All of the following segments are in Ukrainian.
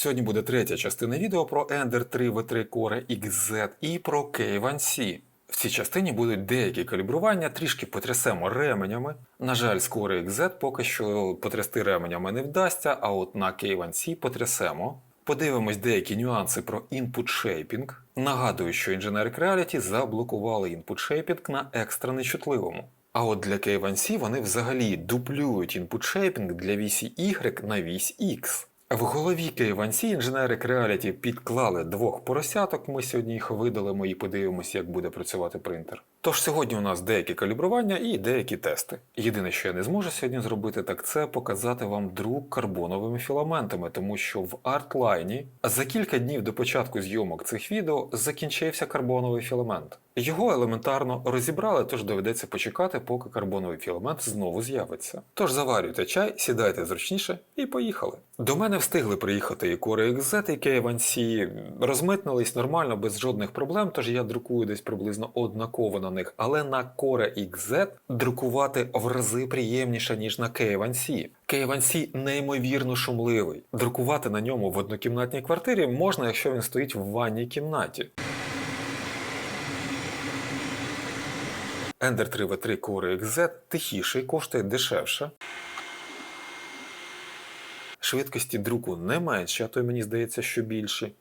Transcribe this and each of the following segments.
Сьогодні буде третя частина відео про Ender 3 V3 Core XZ і про K1C. В цій частині будуть деякі калібрування, трішки потрясемо ременями. На жаль, з Core XZ поки що потрясти ременями не вдасться, а от на K1C потрясемо. Подивимось деякі нюанси про input shaping. Нагадую, що Engineering Reality заблокували input shaping на екстра нечутливому. А от для K1C вони взагалі дуплюють input shaping для вісі Y на вісь X. В голові K1C інженери Creality підклали двох поросяток. Ми сьогодні їх видалимо і подивимося, як буде працювати принтер. Тож сьогодні у нас деякі калібрування і деякі тести. Єдине, що я не зможу сьогодні зробити, так це показати вам друк карбоновими філаментами, тому що в артлайні за кілька днів до початку зйомок цих відео закінчився карбоновий філамент. Його елементарно розібрали, тож доведеться почекати, поки карбоновий філамент знову з'явиться. Тож заварюйте чай, сідайте зручніше і поїхали. До мене встигли приїхати і Core XZ, і K1C, розмитнились нормально, без жодних проблем, тож я друкую десь приблизно однаково на них. Але на Core XZ друкувати в рази приємніше, ніж на K1C. K1C неймовірно шумливий. Друкувати на ньому в однокімнатній квартирі можна, якщо він стоїть в ванній кімнаті. Ender 3 V3 Core XZ тихіший, коштує дешевше. Швидкості друку не менші, а то й мені здається, що більші.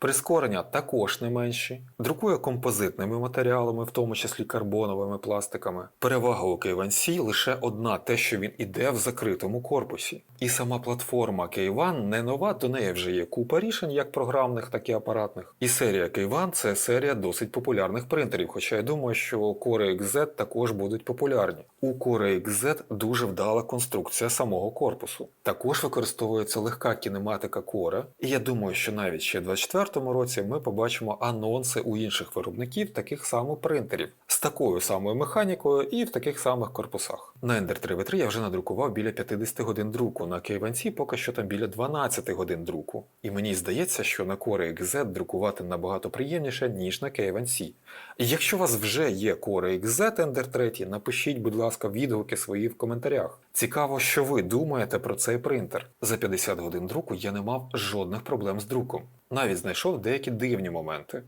Прискорення також не менші. Друкує композитними матеріалами, в тому числі карбоновими пластиками. Перевага у K1C лише одна, те, що він іде в закритому корпусі. І сама платформа K1 не нова, до неї вже є купа рішень, як програмних, так і апаратних. І серія K1 це серія досить популярних принтерів, хоча я думаю, що Core XZ також будуть популярні. У Core XZ дуже вдала конструкція самого корпусу. Також використовується легка кінематика Core, і я думаю, що навіть ще в 2024 році ми побачимо анонси у інших виробників таких самих принтерів з такою самою механікою і в таких самих корпусах. На Ender 3 V3 я вже надрукував біля 50 годин друку, на K1C поки що там біля 12 годин друку. І мені здається, що на Core XZ друкувати набагато приємніше, ніж на K1C. І якщо у вас вже є Core XZ Ender 3, напишіть, будь ласка, відгуки свої в коментарях. Цікаво, що ви думаєте про цей принтер. За 50 годин друку я не мав жодних проблем з друком. Навіть знайшов деякі дивні моменти.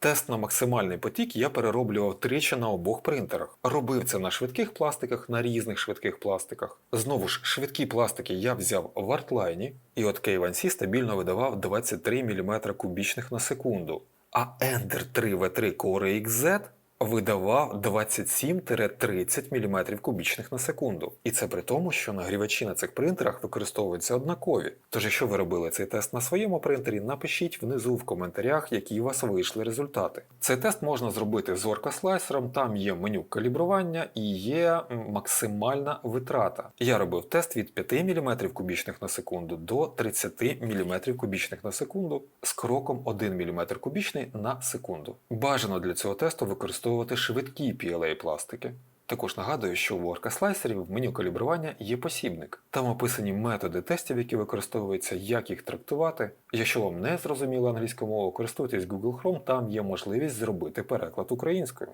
Тест на максимальний потік я перероблював тричі на обох принтерах. Робив це на швидких пластиках, на різних швидких пластиках. Знову ж, швидкі пластики я взяв в артлайні, і от K1C стабільно видавав 23 мм кубічних на секунду. А Ender 3 V3 Core XZ видавав 27-30 мм кубічних на секунду. І це при тому, що нагрівачі на цих принтерах використовуються однакові. Тож, якщо ви робили цей тест на своєму принтері, напишіть внизу в коментарях, які у вас вийшли результати. Цей тест можна зробити з Orca слайсером, там є меню калібрування і є максимальна витрата. Я робив тест від 5 мм кубічних на секунду до 30 мм кубічних на секунду з кроком 1 мм кубічний на секунду. Бажано для цього тесту використовувати швидкі PLA пластики. Також нагадую, що в Orca слайсері в меню калібрування є посібник. Там описані методи тестів, які використовуються, як їх трактувати. Якщо вам не зрозуміла англійська мова, користуйтесь Google Chrome, там є можливість зробити переклад українською.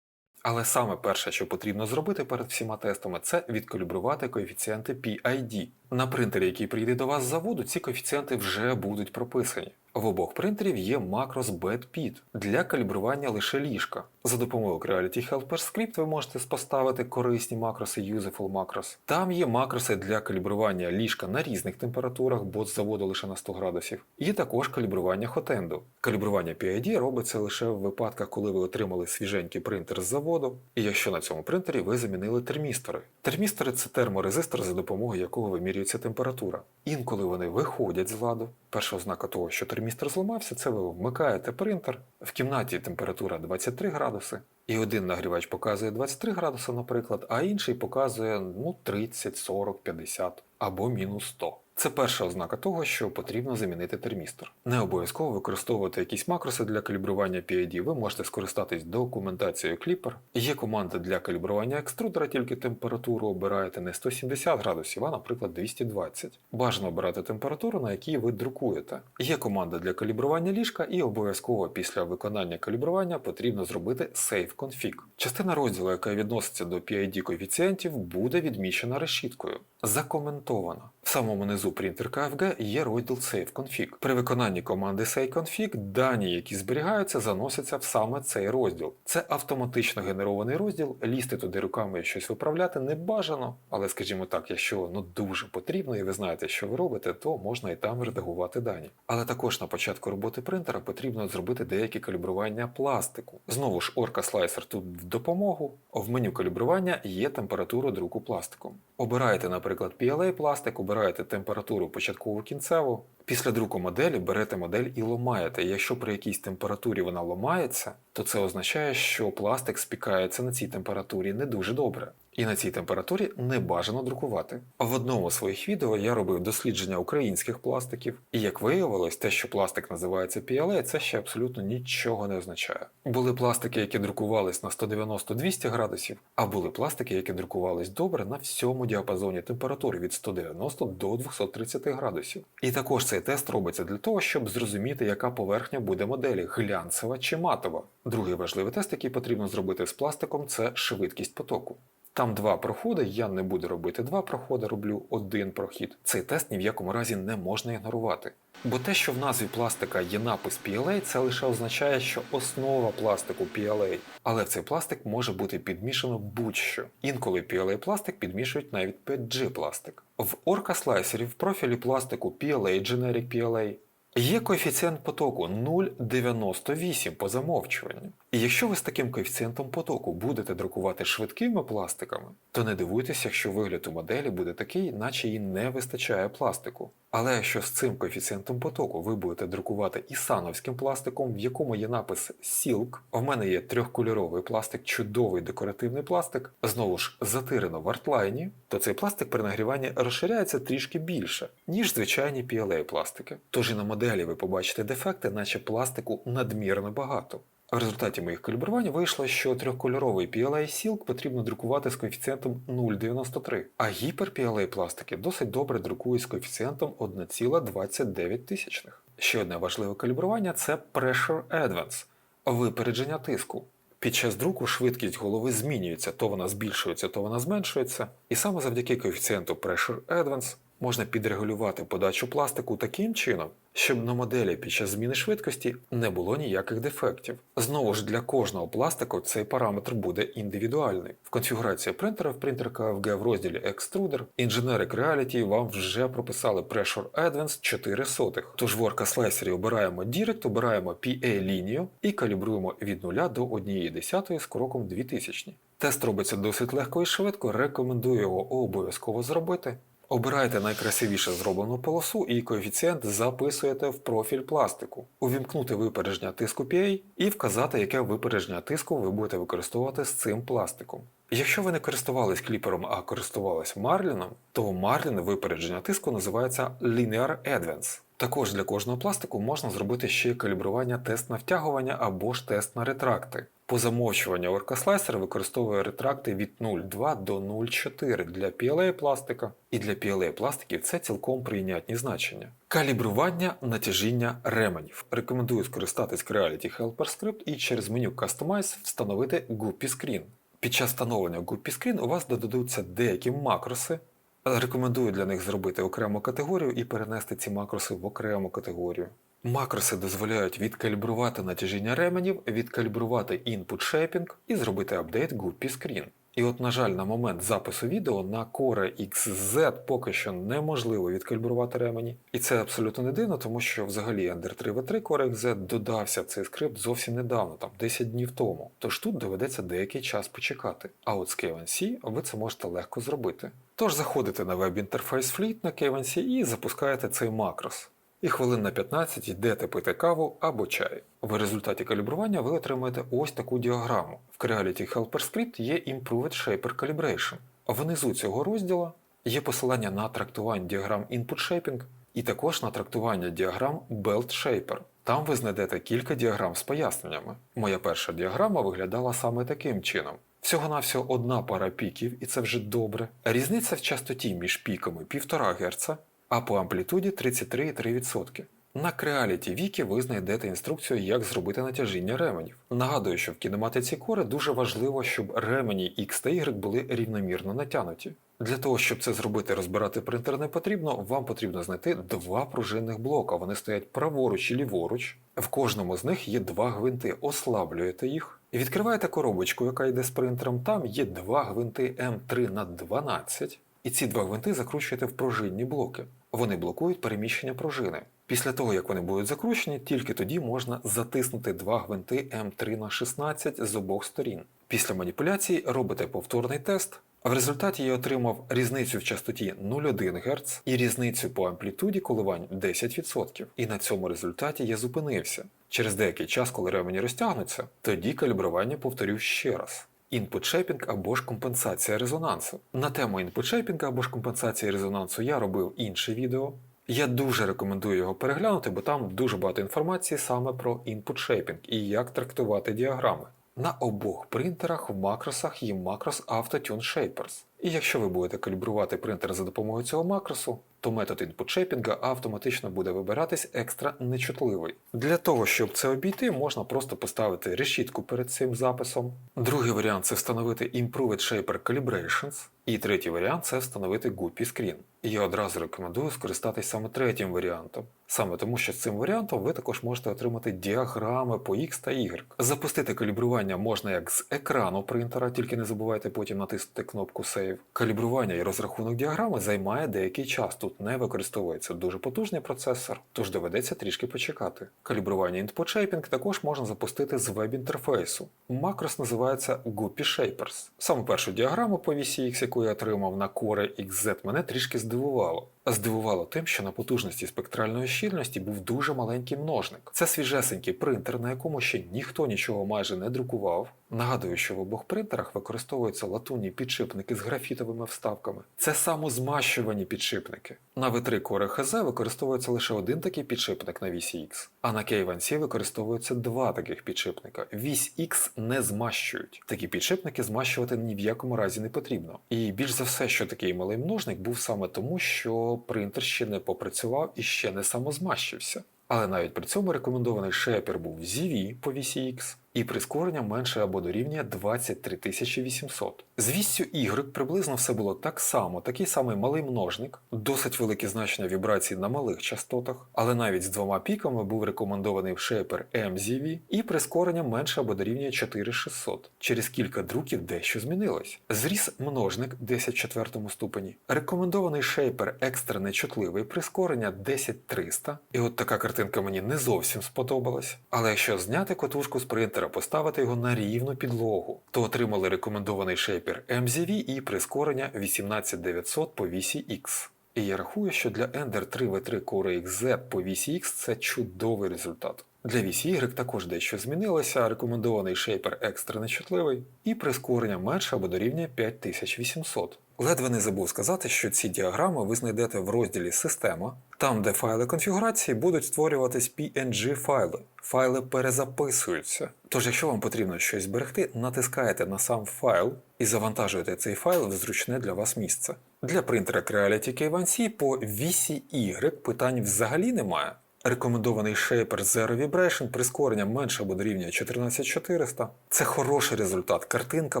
Але саме перше, що потрібно зробити перед всіма тестами, це відкалібрувати коефіцієнти PID. На принтері, який прийде до вас з заводу, ці коефіцієнти вже будуть прописані. В обох принтерів є макрос BedPit для калібрування лише ліжка. За допомогою Creality Helper Script ви можете споставити корисні макроси Useful Macros. Там є макроси для калібрування ліжка на різних температурах, бо з заводу лише на 100 градусів. І також калібрування хотенду. Калібрування PID робиться лише в випадках, коли ви отримали свіженький принтер з заводу, і якщо на цьому принтері ви замінили термістори. Термістори це терморезистор, за допомогою якого вимірюється температура. Інколи вони виходять з ладу. Перша ознака того, що термістор зламався, це ви вмикаєте принтер. В кімнаті температура 23 градуси, і один нагрівач показує 23 градуси, наприклад, а інший показує ну, 30, 40, 50 або мінус 100. Це перша ознака того, що потрібно замінити термістор. Не обов'язково використовувати якісь макроси для калібрування PID. Ви можете скористатись документацією Clipper. Є команда для калібрування екструдера, тільки температуру обираєте не 170 градусів, а, наприклад, 220. Бажано обирати температуру, на якій ви друкуєте. Є команда для калібрування ліжка, і обов'язково після виконання калібрування потрібно зробити Save Config. Частина розділу, яка відноситься до PID коефіцієнтів, буде відмічена решіткою. Закоментована. В самому низу принтер KFG є розділ Save Config. При виконанні команди Save Config дані, які зберігаються, заносяться в саме цей розділ. Це автоматично генерований розділ. Лізти туди руками і щось виправляти не бажано, але, скажімо так, якщо ну дуже потрібно і ви знаєте, що ви робите, то можна і там редагувати дані. Але також на початку роботи принтера потрібно зробити деякі калібрування пластику. Знову ж Orca Slicer тут в допомогу. В меню калібрування є температура друку пластиком. Обираєте, наприклад, PLA пластик, обираєте температуру початкову кінцеву. Після друку моделі берете модель і ломаєте. Якщо при якійсь температурі вона ломається, то це означає, що пластик спікається на цій температурі не дуже добре. І на цій температурі не бажано друкувати. В одному з своїх відео я робив дослідження українських пластиків, і як виявилось, те, що пластик називається PLA, це ще абсолютно нічого не означає. Були пластики, які друкувались на 190-200 градусів, а були пластики, які друкувались добре на всьому діапазоні температури від 190 до 230 градусів. І також цей тест робиться для того, щоб зрозуміти, яка поверхня буде моделі глянцева чи матова. Другий важливий тест, який потрібно зробити з пластиком, це швидкість потоку. Там два проходи, я не буду робити два проходи, роблю один прохід. Цей тест ні в якому разі не можна ігнорувати. Бо те, що в назві пластика є напис PLA, це лише означає, що основа пластику PLA. Але в цей пластик може бути підмішано будь-що. Інколи PLA пластик підмішують навіть 5G пластик. В Orca Slicer в профілі пластику PLA Generic PLA Є коефіцієнт потоку 0,98 по замовчуванню. І якщо ви з таким коефіцієнтом потоку будете друкувати швидкими пластиками, то не дивуйтесь, якщо вигляд у моделі буде такий, наче їй не вистачає пластику. Але якщо з цим коефіцієнтом потоку ви будете друкувати ісановським пластиком, в якому є напис Silk, в мене є трьохкольоровий пластик, чудовий декоративний пластик, знову ж затирено в артлайні, то цей пластик при нагріванні розширяється трішки більше, ніж звичайні PLA пластики. Тож і на моделі ви побачите дефекти, наче пластику надмірно багато. В результаті моїх калібрувань вийшло, що трьохкольоровий PLA Silk потрібно друкувати з коефіцієнтом 0,93, а гіпер PLA пластики досить добре друкують з коефіцієнтом 1,29. Ще одне важливе калібрування це Pressure Advance випередження тиску. Під час друку швидкість голови змінюється, то вона збільшується, то вона зменшується, і саме завдяки коефіцієнту Pressure Advance можна підрегулювати подачу пластику таким чином, щоб на моделі під час зміни швидкості не було ніяких дефектів. Знову ж для кожного пластику цей параметр буде індивідуальний. В конфігурації принтера в принтер KFG в розділі Extruder Generic Reality вам вже прописали Pressure Advance 4 сотих. Тож в Orca Slicer обираємо Direct, обираємо PA лінію і калібруємо від 0 до 1,1 з кроком 2000. Тест робиться досить легко і швидко, рекомендую його обов'язково зробити. Обирайте найкрасивіше зроблену полосу і коефіцієнт записуєте в профіль пластику, увімкнути випередження тиску PA і вказати, яке випередження тиску ви будете використовувати з цим пластиком. Якщо ви не користувались кліпером, а користувались Марліном, то Марлін випередження тиску називається Linear Advance. Також для кожного пластику можна зробити ще калібрування тест на втягування або ж тест на ретракти. По замовчуванню Orca використовує ретракти від 0,2 до 0,4 для PLA пластика, і для PLA пластиків це цілком прийнятні значення. Калібрування натяжіння ременів. Рекомендую скористатись Creality Helper Script і через меню Customize встановити Guppy Screen. Під час встановлення Guppy Screen у вас додадуться деякі макроси. Рекомендую для них зробити окрему категорію і перенести ці макроси в окрему категорію. Макроси дозволяють відкалібрувати натяжіння ременів, відкалібрувати input shaping і зробити апдейт Guppy Screen. І от, на жаль, на момент запису відео на Core XZ поки що неможливо відкалібрувати ремені. І це абсолютно не дивно, тому що взагалі Ender 3 v 3 Core XZ додався в цей скрипт зовсім недавно, там 10 днів тому. Тож тут доведеться деякий час почекати. А от з K1C ви це можете легко зробити. Тож заходите на веб-інтерфейс Fleet на K1C і запускаєте цей макрос і хвилин на 15 йдете пити каву або чай. В результаті калібрування ви отримаєте ось таку діаграму. В Creality Helper Script є Improved Shaper Calibration. Внизу цього розділу Є посилання на трактування діаграм Input Shaping і також на трактування діаграм Belt Shaper. Там ви знайдете кілька діаграм з поясненнями. Моя перша діаграма виглядала саме таким чином. Всього-навсього одна пара піків, і це вже добре. Різниця в частоті між піками 1,5 Гц, а по амплітуді 33,3%. На Creality Wiki ви знайдете інструкцію, як зробити натяжіння ременів. Нагадую, що в кінематиці кори дуже важливо, щоб ремені X та Y були рівномірно натянуті. Для того, щоб це зробити, розбирати принтер не потрібно, вам потрібно знайти два пружинних блока. Вони стоять праворуч і ліворуч. В кожному з них є два гвинти, ослаблюєте їх. Відкриваєте коробочку, яка йде з принтером. Там є два гвинти М3 на 12 і ці два гвинти закручуєте в пружинні блоки. Вони блокують переміщення пружини. Після того, як вони будуть закручені, тільки тоді можна затиснути два гвинти М3 на 16 з обох сторін. Після маніпуляцій робите повторний тест, в результаті я отримав різницю в частоті 0,1 Гц і різницю по амплітуді коливань 10%. І на цьому результаті я зупинився. Через деякий час, коли ремені розтягнуться, тоді калібрування повторю ще раз. Інпут-шейпінг або ж компенсація резонансу. На тему інпут-шейпінга або ж компенсації резонансу я робив інше відео. Я дуже рекомендую його переглянути, бо там дуже багато інформації саме про інпут-шейпінг і як трактувати діаграми. На обох принтерах в макросах є макрос AutoTune Shapers. І якщо ви будете калібрувати принтер за допомогою цього макросу, то метод інпут-шейпінга автоматично буде вибиратись екстра нечутливий. Для того, щоб це обійти, можна просто поставити решітку перед цим записом. Другий варіант це встановити Improved Shaper Calibrations. І третій варіант це встановити Guppy Screen. І я одразу рекомендую скористатись саме третім варіантом. Саме тому, що з цим варіантом ви також можете отримати діаграми по X та Y. Запустити калібрування можна як з екрану принтера, тільки не забувайте потім натиснути кнопку Save. Калібрування і розрахунок діаграми займає деякий час. Тут не використовується дуже потужний процесор, тож доведеться трішки почекати. Калібрування Input Shaping також можна запустити з веб-інтерфейсу. Макрос називається Guppy Shapers. Саме першу діаграму по VCX, яку я отримав на Core XZ, мене трішки здивувало. Здивувало тим, що на потужності спектральної щільності був дуже маленький множник. Це свіжесенький принтер, на якому ще ніхто нічого майже не друкував. Нагадую, що в обох принтерах використовуються латунні підшипники з графітовими вставками. Це самозмащувані підшипники. На V3 Core HZ використовується лише один такий підшипник на вісі X, а на K1C використовуються два таких підшипника. Вісь X не змащують. Такі підшипники змащувати ні в якому разі не потрібно. І більш за все, що такий малий множник був саме тому, що принтер ще не попрацював і ще не самозмащився. Але навіть при цьому рекомендований шепер був ZV по вісі X і прискорення менше або дорівнює 23800. З вістю Y приблизно все було так само, такий самий малий множник, досить великі значення вібрацій на малих частотах, але навіть з двома піками був рекомендований шепер MZV і прискорення менше або дорівнює 4600. Через кілька друків дещо змінилось. Зріс множник 10 в четвертому ступені, рекомендований шейпер екстра нечутливий прискорення 10300. І от така картинка мені не зовсім сподобалась. Але якщо зняти котушку з принтера, поставити його на рівну підлогу, то отримали рекомендований шейпер MZV і прискорення 18900 по вісі X. І я рахую, що для Ender 3 V3 Core XZ по вісі X це чудовий результат. Для вісі Y також дещо змінилося, рекомендований шейпер екстра нечутливий і прискорення менше або дорівнює 5800. Ледве не забув сказати, що ці діаграми ви знайдете в розділі Система, там, де файли конфігурації будуть створюватись PNG файли. Файли перезаписуються. Тож, якщо вам потрібно щось зберегти, натискаєте на сам файл і завантажуєте цей файл в зручне для вас місце. Для принтера Creality K1C по вісі Y питань взагалі немає. Рекомендований шейпер Zero Vibration прискорення менше або дорівнює 14400. Це хороший результат, картинка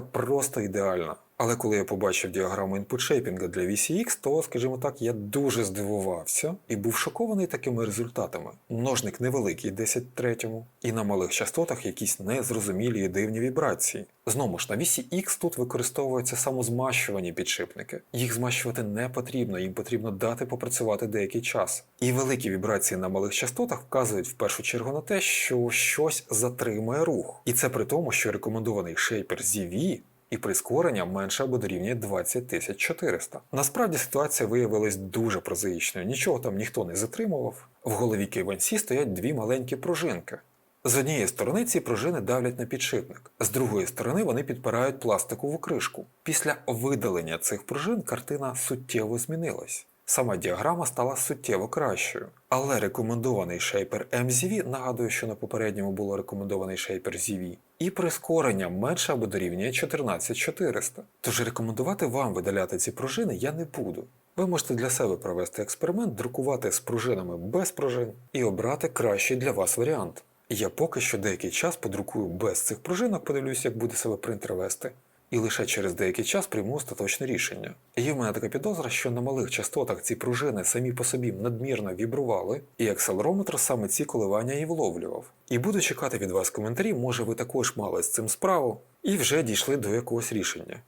просто ідеальна. Але коли я побачив діаграму інпут-шейпінга для VCX, то, скажімо так, я дуже здивувався і був шокований такими результатами. Множник невеликий 10 третьому, і на малих частотах якісь незрозумілі і дивні вібрації. Знову ж на вісі X тут використовуються самозмащувані підшипники. Їх змащувати не потрібно, їм потрібно дати попрацювати деякий час. І великі вібрації на малих частотах вказують в першу чергу на те, що щось затримує рух. І це при тому, що рекомендований шейпер ZV і прискорення менше або дорівнює 20400. Насправді ситуація виявилась дуже прозаїчною, нічого там ніхто не затримував. В голові K1C стоять дві маленькі пружинки. З однієї сторони ці пружини давлять на підшипник, з другої сторони вони підпирають пластикову кришку. Після видалення цих пружин картина суттєво змінилась. Сама діаграма стала суттєво кращою. Але рекомендований шейпер MZV, нагадую, що на попередньому було рекомендований шейпер ZV, і прискорення менше або дорівнює 14400. Тож рекомендувати вам видаляти ці пружини я не буду. Ви можете для себе провести експеримент, друкувати з пружинами без пружин і обрати кращий для вас варіант. Я поки що деякий час подрукую без цих пружинок, подивлюсь, як буде себе принтер вести, і лише через деякий час прийму остаточне рішення. Є в мене така підозра, що на малих частотах ці пружини самі по собі надмірно вібрували, і акселерометр саме ці коливання і вловлював. І буду чекати від вас коментарі, може ви також мали з цим справу, і вже дійшли до якогось рішення.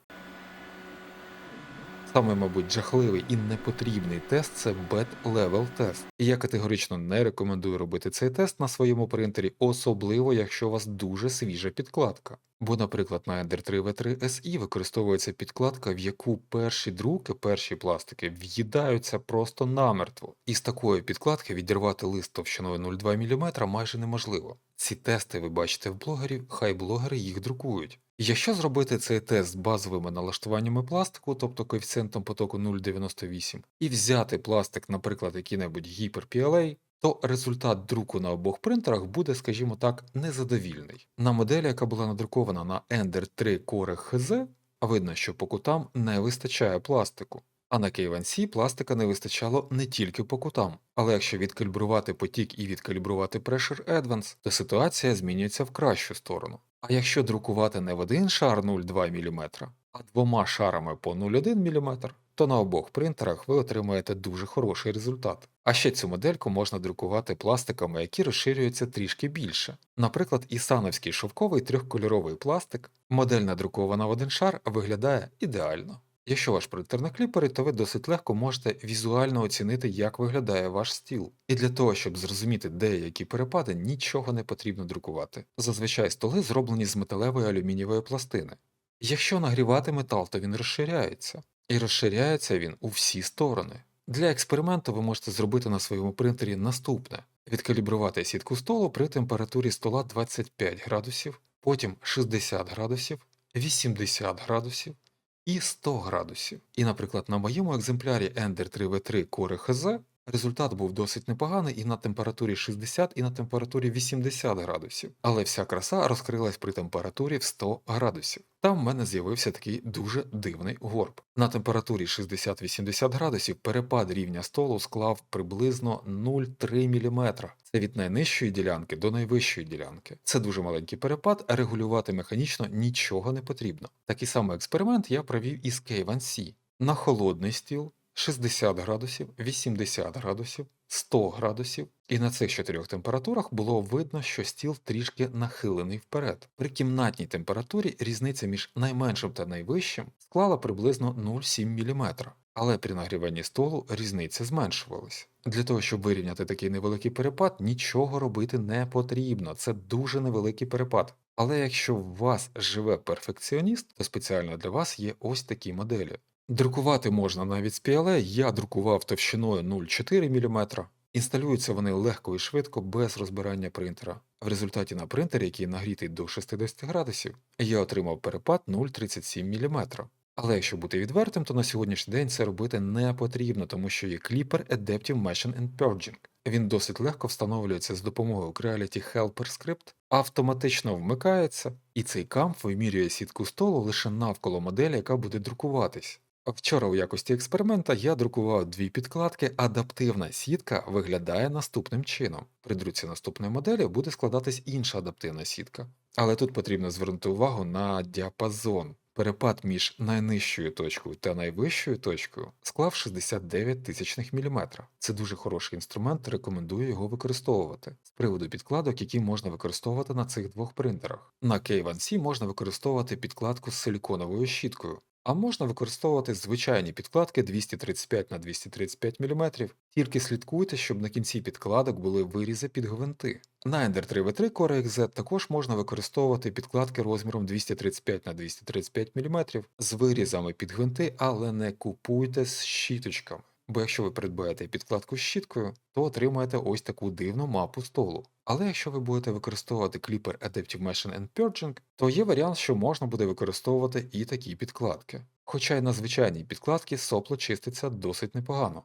Саме, мабуть, жахливий і непотрібний тест це Bad Level тест. І я категорично не рекомендую робити цей тест на своєму принтері, особливо якщо у вас дуже свіжа підкладка. Бо, наприклад, на Ender 3 V3 SE використовується підкладка, в яку перші друки, перші пластики в'їдаються просто намертво. І з такої підкладки відірвати лист товщиною 0,2 мм майже неможливо. Ці тести ви бачите в блогерів, хай блогери їх друкують. Якщо зробити цей тест з базовими налаштуваннями пластику, тобто коефіцієнтом потоку 0,98, і взяти пластик, наприклад, який-небудь Hyper PLA, то результат друку на обох принтерах буде, скажімо так, незадовільний. На моделі, яка була надрукована на Ender 3 Core HZ, видно, що по кутам не вистачає пластику. А на K1C пластика не вистачало не тільки по кутам. Але якщо відкалібрувати потік і відкалібрувати Pressure Advance, то ситуація змінюється в кращу сторону. А якщо друкувати не в один шар 0,2 мм, а двома шарами по 0,1 мм, то на обох принтерах ви отримаєте дуже хороший результат. А ще цю модельку можна друкувати пластиками, які розширюються трішки більше. Наприклад, ісановський шовковий трьохкольоровий пластик, модель надрукована в один шар, виглядає ідеально. Якщо ваш принтер на кліпері, то ви досить легко можете візуально оцінити, як виглядає ваш стіл. І для того, щоб зрозуміти деякі перепади, нічого не потрібно друкувати. Зазвичай столи зроблені з металевої алюмінієвої пластини. Якщо нагрівати метал, то він розширяється. І розширяється він у всі сторони. Для експерименту ви можете зробити на своєму принтері наступне: відкалібрувати сітку столу при температурі стола 25 градусів, потім 60 градусів, 80 градусів і 100 градусів. І, наприклад, на моєму екземплярі Ender 3 V3 Core HZ результат був досить непоганий і на температурі 60, і на температурі 80 градусів. Але вся краса розкрилась при температурі в 100 градусів. Там в мене з'явився такий дуже дивний горб. На температурі 60-80 градусів перепад рівня столу склав приблизно 0,3 мм. Це від найнижчої ділянки до найвищої ділянки. Це дуже маленький перепад, регулювати механічно нічого не потрібно. Такий самий експеримент я провів із K1C. На холодний стіл 60 градусів, 80 градусів, 100 градусів, і на цих чотирьох температурах було видно, що стіл трішки нахилений вперед. При кімнатній температурі різниця між найменшим та найвищим склала приблизно 0,7 мм. Але при нагріванні столу різниця зменшувалась. Для того, щоб вирівняти такий невеликий перепад, нічого робити не потрібно. Це дуже невеликий перепад. Але якщо у вас живе перфекціоніст, то спеціально для вас є ось такі моделі. Друкувати можна навіть з PLA, я друкував товщиною 0,4 мм. Інсталюються вони легко і швидко, без розбирання принтера. В результаті на принтері, який нагрітий до 60 градусів, я отримав перепад 0,37 мм. Але якщо бути відвертим, то на сьогоднішній день це робити не потрібно, тому що є кліпер Adaptive Meshing and Purging. Він досить легко встановлюється з допомогою Creality Helper Script, автоматично вмикається, і цей камп вимірює сітку столу лише навколо моделі, яка буде друкуватись. Вчора у якості експеримента я друкував дві підкладки, адаптивна сітка виглядає наступним чином. При друці наступної моделі буде складатись інша адаптивна сітка. Але тут потрібно звернути увагу на діапазон. Перепад між найнижчою точкою та найвищою точкою склав 69 тисячних міліметра. Це дуже хороший інструмент, рекомендую його використовувати. З приводу підкладок, які можна використовувати на цих двох принтерах. На K1C можна використовувати підкладку з силіконовою щіткою. А можна використовувати звичайні підкладки 235 на 235 мм, тільки слідкуйте, щоб на кінці підкладок були вирізи під гвинти. На Ender 3 V3 Core XZ також можна використовувати підкладки розміром 235 на 235 мм з вирізами під гвинти, але не купуйте з щіточками. Бо якщо ви придбаєте підкладку з щіткою, то отримаєте ось таку дивну мапу столу. Але якщо ви будете використовувати кліпер Adaptive Meshing and Purging, то є варіант, що можна буде використовувати і такі підкладки. Хоча й на звичайній підкладці сопло чиститься досить непогано.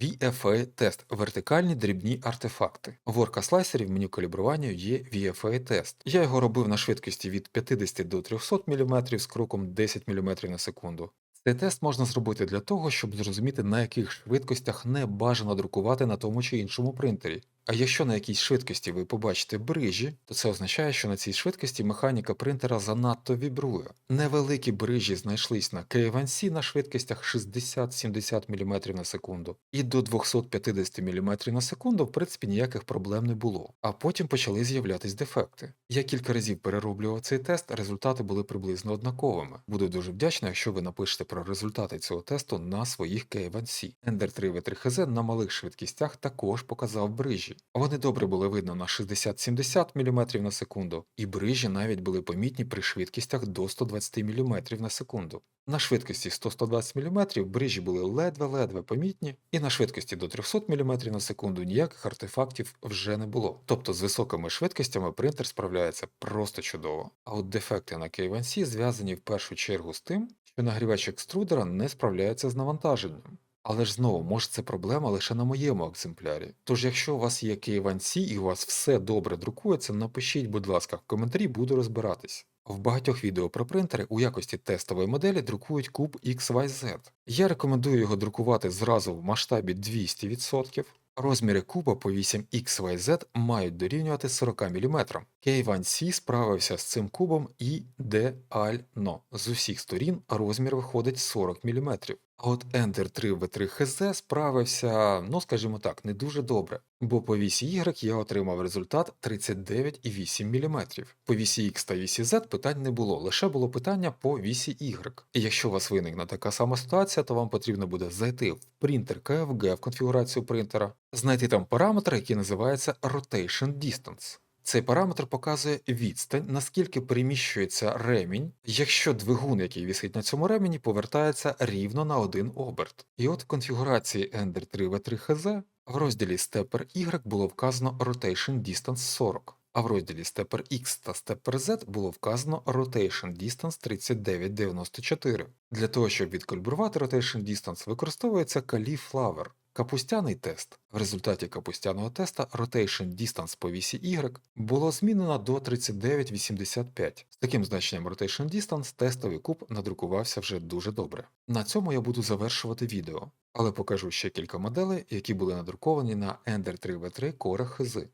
VFA тест вертикальні дрібні артефакти. В слайсері в меню калібрування є VFA тест. Я його робив на швидкості від 50 до 300 мм з кроком 10 мм на секунду. Цей тест можна зробити для того, щоб зрозуміти, на яких швидкостях не бажано друкувати на тому чи іншому принтері. А якщо на якійсь швидкості ви побачите брижі, то це означає, що на цій швидкості механіка принтера занадто вібрує. Невеликі брижі знайшлись на K1C на швидкостях 60-70 мм на секунду, і до 250 мм на секунду, в принципі, ніяких проблем не було. А потім почали з'являтись дефекти. Я кілька разів перероблював цей тест, результати були приблизно однаковими. Буду дуже вдячний, якщо ви напишете про результати цього тесту на своїх K1C. Ender 3 v 3 hz на малих швидкістях також показав брижі. Вони добре були видно на 60-70 мм на секунду, і брижі навіть були помітні при швидкістях до 120 мм на секунду. На швидкості 100-120 мм брижі були ледве-ледве помітні, і на швидкості до 300 мм на секунду ніяких артефактів вже не було. Тобто з високими швидкостями принтер справляється просто чудово. А от дефекти на K1C зв'язані в першу чергу з тим, що нагрівач екструдера не справляється з навантаженням. Але ж знову, може це проблема лише на моєму екземплярі. Тож, якщо у вас є K1C і у вас все добре друкується, напишіть, будь ласка, в коментарі буду розбиратись. В багатьох відео про принтери у якості тестової моделі друкують куб XYZ. Я рекомендую його друкувати зразу в масштабі 200%. Розміри куба по 8XYZ мають дорівнювати 40 мм. K1C справився з цим кубом ідеально. З усіх сторін розмір виходить 40 мм. От Ender 3 V3 HZ справився, ну скажімо так, не дуже добре, бо по вісі Y я отримав результат 39,8 мм. По вісі X та вісі Z питань не було, лише було питання по вісі Y. І якщо у вас виникне така сама ситуація, то вам потрібно буде зайти в принтер KFG в конфігурацію принтера, знайти там параметр, який називається Rotation Distance. Цей параметр показує відстань, наскільки переміщується ремінь, якщо двигун, який висить на цьому ремені, повертається рівно на один оберт. І от в конфігурації Ender 3 v 3 hz в розділі Stepper Y було вказано Rotation Distance 40, а в розділі Stepper X та Stepper Z було вказано Rotation Distance 3994. Для того, щоб відкалібрувати Rotation Distance, використовується Cauliflower. Капустяний тест. В результаті капустяного теста Rotation Distance по вісі Y було змінено до 39,85. З таким значенням Rotation Distance тестовий куб надрукувався вже дуже добре. На цьому я буду завершувати відео, але покажу ще кілька моделей, які були надруковані на Ender 3 v 3 Core HZ.